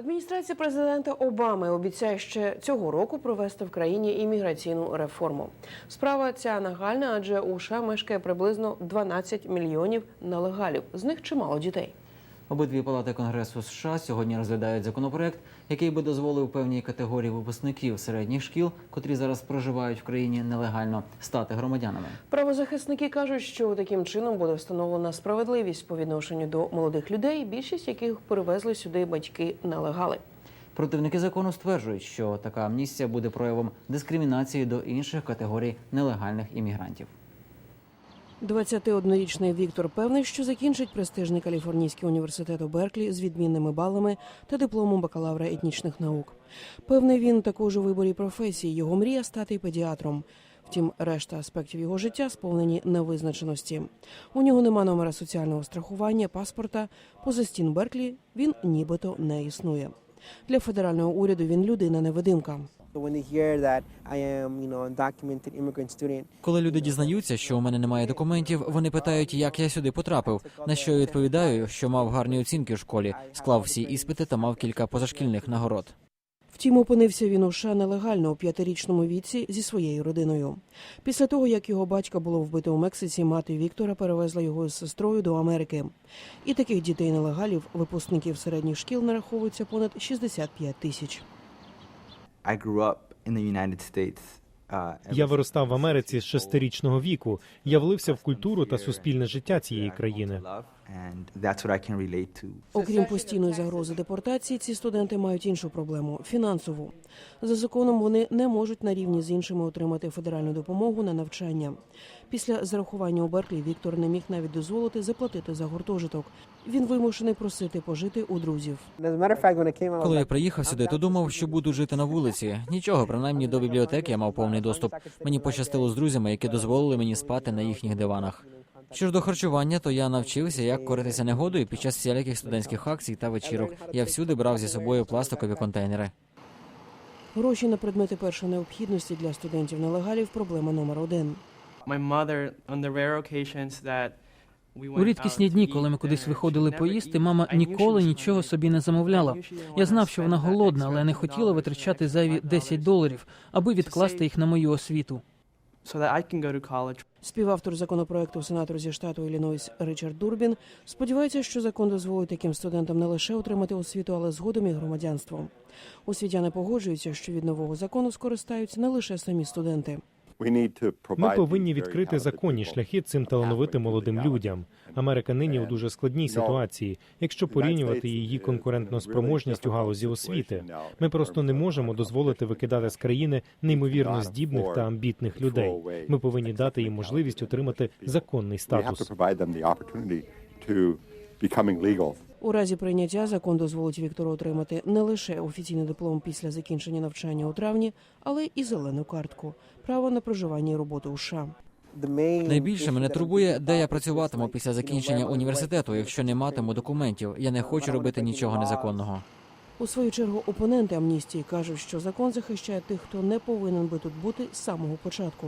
Адміністрація президента Обами обіцяє ще цього року провести в країні імміграційну реформу. Справа ця нагальна, адже у США мешкає приблизно 12 мільйонів нелегалів. З них чимало дітей. Обидві палати Конгресу США сьогодні розглядають законопроект, який би дозволив певній категорії випускників середніх шкіл, котрі зараз проживають в країні нелегально, стати громадянами. Правозахисники кажуть, що таким чином буде встановлена справедливість по відношенню до молодих людей, більшість яких перевезли сюди батьки нелегали. Противники закону стверджують, що така амністія буде проявом дискримінації до інших категорій нелегальних іммігрантів. 21-річний Віктор певний, що закінчить престижний каліфорнійський університет у Берклі з відмінними балами та дипломом бакалавра етнічних наук. Певний він також у виборі професії. Його мрія стати педіатром. Втім, решта аспектів його життя сповнені невизначеності. У нього нема номера соціального страхування, паспорта. Поза стін Берклі він нібито не існує. Для федерального уряду він людина Коли люди дізнаються, що у мене немає документів, вони питають, як я сюди потрапив. На що я відповідаю, що мав гарні оцінки в школі, склав всі іспити та мав кілька позашкільних нагород. Втім, опинився він у США нелегально у п'ятирічному віці зі своєю родиною. Після того, як його батька було вбито у Мексиці, мати Віктора перевезла його з сестрою до Америки. І таких дітей нелегалів, випускників середніх шкіл, нараховується понад 65 тисяч. Я виростав в Америці з шестирічного віку. Я влився в культуру та суспільне життя цієї країни. Окрім постійної загрози депортації, ці студенти мають іншу проблему фінансову. За законом вони не можуть на рівні з іншими отримати федеральну допомогу на навчання. Після зарахування у Берклі Віктор не міг навіть дозволити заплатити за гуртожиток. Він вимушений просити пожити у друзів. Коли я приїхав сюди, то думав, що буду жити на вулиці. Нічого, принаймні до бібліотеки я мав повний доступ. Мені пощастило з друзями, які дозволили мені спати на їхніх диванах. Що ж до харчування, то я навчився, як коритися негодою під час всіляких студентських акцій та вечірок. Я всюди брав зі собою пластикові контейнери. Гроші на предмети першої необхідності для студентів нелегалів проблема номер один. У рідкісні дні, коли ми кудись виходили поїсти, мама ніколи нічого собі не замовляла. Я знав, що вона голодна, але не хотіла витрачати зайві $5 10 доларів, аби відкласти їх на мою освіту. So that I can go to college. Співавтор законопроекту сенатор зі штату Іллінойс Ричард Дурбін сподівається, що закон дозволить таким студентам не лише отримати освіту, але згодом і громадянство. Освітяни погоджуються, що від нового закону скористаються не лише самі студенти. Ми повинні відкрити законні шляхи цим талановитим молодим людям. Америка нині у дуже складній ситуації, якщо порівнювати її конкурентну спроможність у галузі освіти. Ми просто не можемо дозволити викидати з країни неймовірно здібних та амбітних людей. Ми повинні дати їм можливість отримати законний статус. Becoming legal. У разі прийняття закон дозволить Віктору отримати не лише офіційний диплом після закінчення навчання у травні, але і зелену картку право на проживання і роботу у США. Найбільше мене турбує, де я працюватиму після закінчення університету, якщо не матиму документів. Я не хочу робити нічого незаконного. У свою чергу опоненти амністії кажуть, що закон захищає тих, хто не повинен би тут бути з самого початку.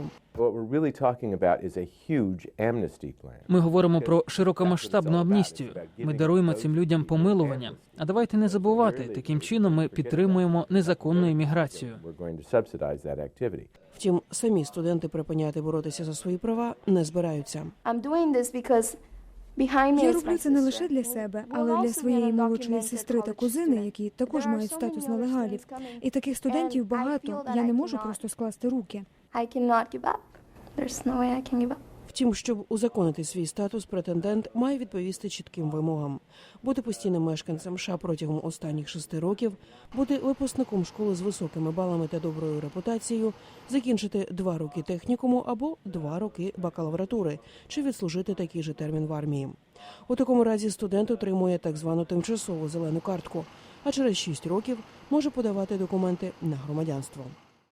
Ми говоримо про широкомасштабну амністію. Ми даруємо цим людям помилування. А давайте не забувати, таким чином ми підтримуємо незаконну імміграцію. Втім, самі студенти припиняти боротися за свої права не збираються. Я роблю це не лише для себе, але для своєї молодшої сестри та кузини, які також мають статус нелегалів. І таких студентів багато. Я не можу просто скласти руки. I cannot give up. There's no way I can give up. Втім, щоб узаконити свій статус, претендент має відповісти чітким вимогам: бути постійним мешканцем США протягом останніх шести років, бути випускником школи з високими балами та доброю репутацією, закінчити два роки технікуму або два роки бакалавратури, чи відслужити такий же термін в армії. У такому разі студент отримує так звану тимчасову зелену картку, а через шість років може подавати документи на громадянство.